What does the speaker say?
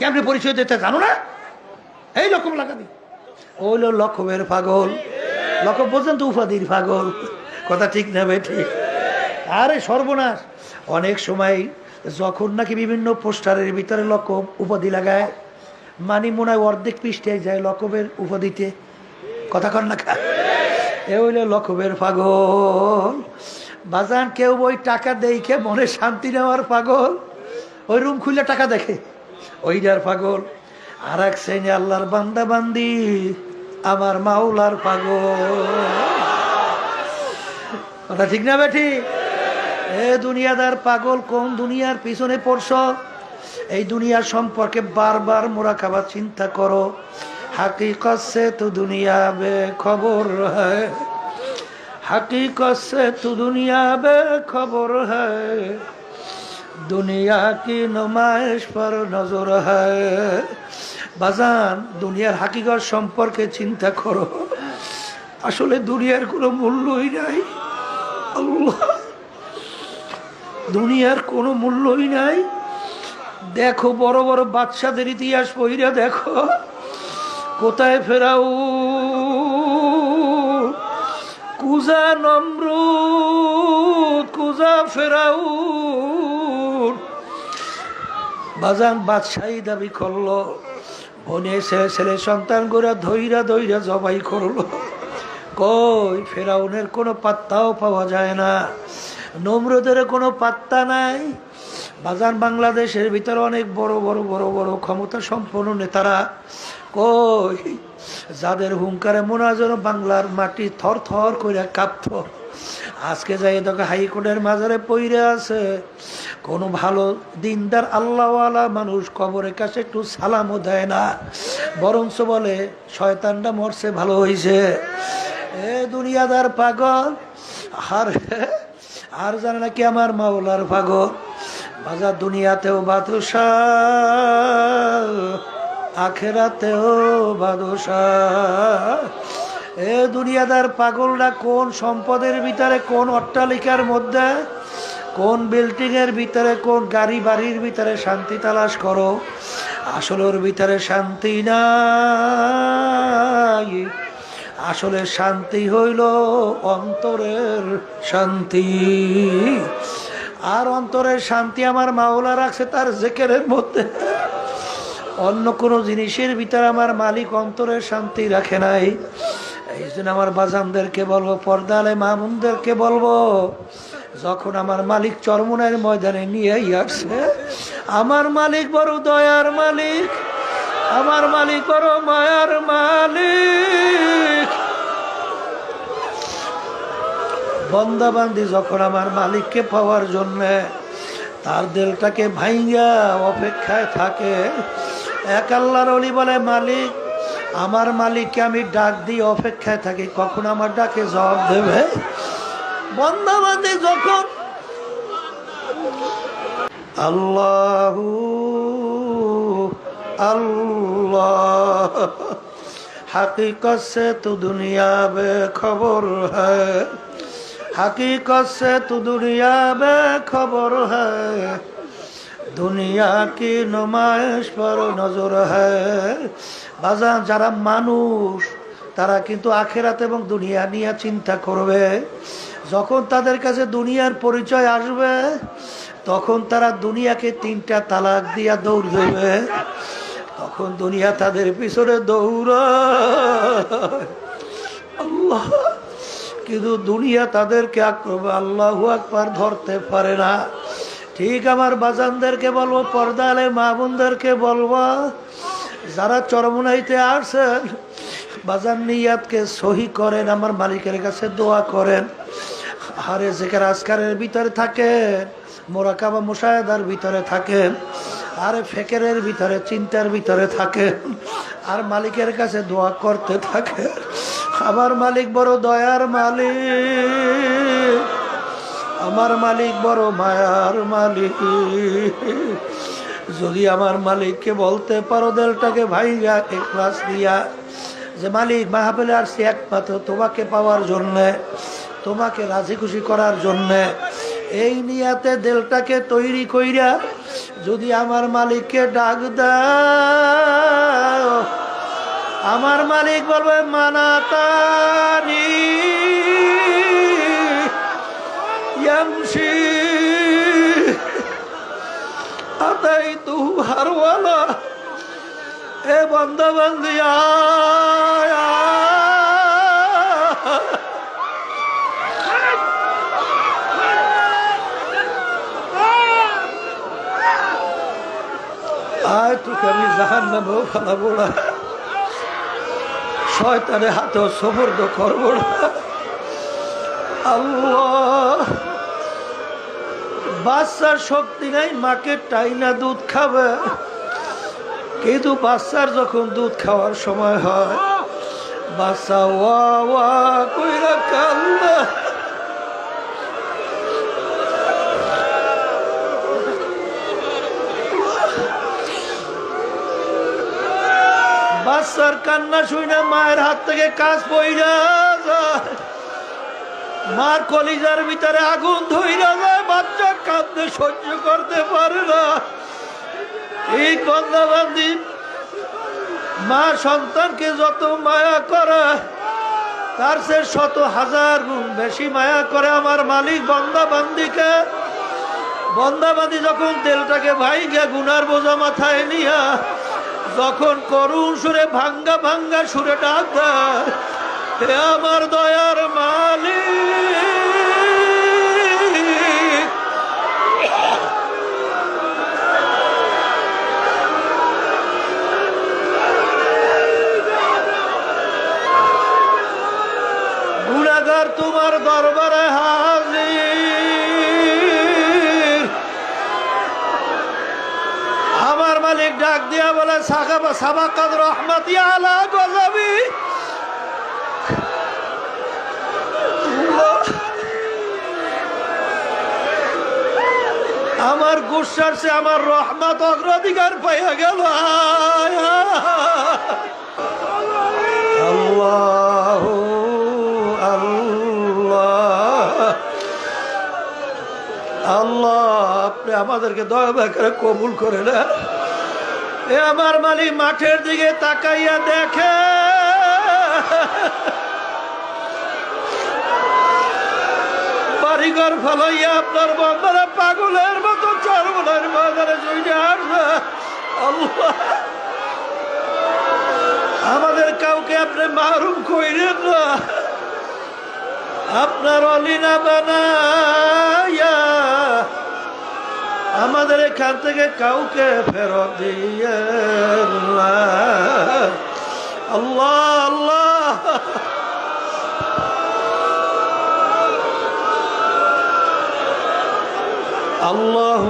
কেমনে পরিচয় দিতে জানো না? এই লকম লাগাবি ওইল লকমের পাগল। লকম বোঝেন তো উপাধির পাগল। কথা ঠিক না ভাই, ঠিক। আরে সর্বনাশ। অনেক সময় যখন নাকি বিভিন্ন পোস্টারের ভিতরে লকম উপাধি লাগায়, মানি মনে হয় অর্ধেক পৃষ্ঠে যায় লকমের উপাধিতে। কথা কর না এ হইল লকমের পাগল। বাজান কেউ ওই টাকা দেখে মনে শান্তি নেওয়ার পাগল। ওই রুম খুলে টাকা দেখে। ওইটার পাগল আর এক শ্রেণি আল্লাহর বান্দা বান্দি, আমার মাওলার পাগল। কথা ঠিক না বেঠি? এ দুনিয়াদার পাগল, কোন দুনিয়ার পিছনে পড়ছ? এই দুনিয়ার সম্পর্কে বারবার খাবার চিন্তা করো। হাকি কসে তু দুনিয়া বে খবর হাকি কসে তো তু দুনিয়া বে খবর হ্যায় দুনিয়া কি নমায়েশ পর নজর বাজান, দুনিয়ার হাকিগর সম্পর্কে চিন্তা করো। আসলে দুনিয়ার কোনো মূল্যই নাই। দুনিয়ার কোনো মূল্যই নাই। দেখো, বড় বড় বাচ্চাদের ইতিহাস বইরা দেখো। কোথায় ফেরাও কুজা নম্র কুজা ফেরাউ বাজান বাদশাহী দাবি করল, বনে ছেলে ছেলে সন্তান গোরা ধৈরা ধৈরা জবাই করল। কই, ফেরাউনের কোনো পাত্তাও পাওয়া যায় না, নমরুদের কোনো পাত্তা নাই। বাজান বাংলাদেশের ভিতরে অনেক বড় বড় বড় বড় ক্ষমতা সম্পন্ন নেতারা, কই, যাদের হুঙ্কারে মনে যেন বাংলার মাটি থর থর করে কাঁপত। আজকে যাই দেখো হাইকোর্টের মাজারে পইরে আছে। কোনো ভালো দিনদার আল্লাহওয়ালা মানুষ কবরের কাছে একটু সালামও দেয় না। বরঞ্চ বলে, শয়তানটা মরছে, ভালো হয়েছে এ দুনিয়াদার পাগল, আর আর জানে নাকি আমার মাওলার পাগল। বাজার দুনিয়াতেও বাদুষা আখেরাতেও বাদশা এ দুনিয়াদার পাগলরা কোন সম্পদের ভিতরে, কোন অট্টালিকার মধ্যে, কোন বিল্ডিং এর ভিতরে, কোন গাড়ি বাড়ির ভিতরে শান্তি তালাশ করো? আসলে ওর ভিতরে শান্তি নাই। আসলে শান্তি হইল অন্তরের শান্তি। আর অন্তরের শান্তি আমার মাওলা রাখছে তার জেকেরের মধ্যে। অন্য কোনো জিনিসের ভিতরে আমার মালিক অন্তরের শান্তি রাখে নাই। এই জন্য আমার বাজানদেরকে বলব, পর্দালে মামুনদেরকে বলব, যখন আমার মালিক চরমনের ময়দানে নিয়ে আসছে, আমার মালিক বড় দয়ার মালিক, আমার মালিক বড় মায়ার মালিক। বন্দাবান্দি যখন আমার মালিককে পাওয়ার জন্যে তার দিলটাকে ভাইঙ্গা অপেক্ষায় থাকে, এক আল্লাহর অলি বলে, মালিক আমার মালিককে আমি ডাক দিয়ে অপেক্ষায় থাকি, কখন আমার ডাকে জবাব দেবে? বন্ধাবাদে যখন আল্লাহ আল্লাহ, হাকিকত সে তু দুনিয়া বে খবর হ্যাঁ হাকিকত সে তু দুনিয়া বে খবর হ্যাঁ দুনিয়া কি নুমাইশ পর নজর বাজান, যারা মানুষ, তারা কিন্তু আখেরাত এবং দুনিয়া নিয়ে চিন্তা করবে। যখন তাদের কাছে দুনিয়ার পরিচয় আসবে, তখন তারা দুনিয়াকে তিনটা তালাক দিয়া দৌড় দেবে। তখন দুনিয়া তাদের পিছনে দৌড় আল্লাহ, কিন্তু দুনিয়া তাদেরকে আক্রমণ, আল্লাহ আকবার ধরতে পারে না। ঠিক আমার বাজানদেরকে বলব, পর্দালে মা বোনদেরকে বলব, যারা চরমনাইতে আসছেন বাজান নিয়াতকে সহি করেন, আমার মালিকের কাছে দোয়া করেন। আরে জেকের আজকারের ভিতরে থাকেন, মোরাকাবা মুসায়দার ভিতরে থাকেন, আরে ফেকেরের ভিতরে, চিন্তার ভিতরে থাকেন, আর মালিকের কাছে দোয়া করতে থাকেন। আমার মালিক বড় দয়ার মালিক। আমার মালিক বড় মায়ার মালিক। যদি আমার মালিককে বলতে পারো দেলটাকে ভাইয়া ক্লাস দিয়া। যে মালিক মাহাবেলে আসছি একমাত্র তোমাকে পাওয়ার জন্যে, তোমাকে রাজি খুশি করার জন্যে। এই নিয়াতে দেলটাকে তৈরি কইরা যদি আমার মালিককে ডাক দাও, আমার মালিক বলবে, মানাতানি। আতাই তু হারওয়ালা। এ বন্ধ বন্দিয়া আয় তোকে আমি জাহান নামেও ফেলাবো না। শয়তানে হাতেও সবর্দ করব না। আল্লাহ। বাচ্চার শক্তি নাই, মাকে টাইনা দুধ খাবে। কিন্তু বাচ্চার যখন দুধ খাওয়ার সময় হয়, বাচ্চা ওয়া ওয়া কইরা কান্না বাচ্চার কান্না শুই না মায়ের হাত থেকে কাজ পইরা যায়। মার কলিজার ভিতরে আগুন ধইরা যায় বাচ্চা কাঁদতে সহ্য করতে পারে না। এই বন্দাবান্দি মা সন্তানকে যত মায়া করে তার সে শত হাজার গুণ বেশি মায়া করে আমার মালিক বন্দাবান্দিকে বন্দাবান্দি যখন তেলটাকে ভাইঙ্গা গুনার বোঝা মাথায় নিয়া যখন করুণ সুরে ভাঙ্গা ভাঙ্গা সুরে ডাক দেয়, হে আমার দয়ার মালিক। গুণাগার তোমার দরবারে হাজির। আমার মালিক ডাক দিয়া বলে সাকাবা সাবাকাত রহমতি আলা গজাবি। আমার সে আমার রহমত অগ্রাধিকার পাইয়া গেল। আল্লাহ আপনি আমাদেরকে দয়া করে কবুল করে না এ আমার মালিক মাঠের দিকে তাকাইয়া দেখে। বাড়িঘর ফলাইয়া আপনার বন্ধরা পাগলের মতো আমাদের কাউকে আপনি মারুম কইরেন আপনার অলিনা বানাইয়া আমাদের এখান থেকে কাউকে ফেরত দিয়ে আল্লাহ আল্লাহ আল্লাহ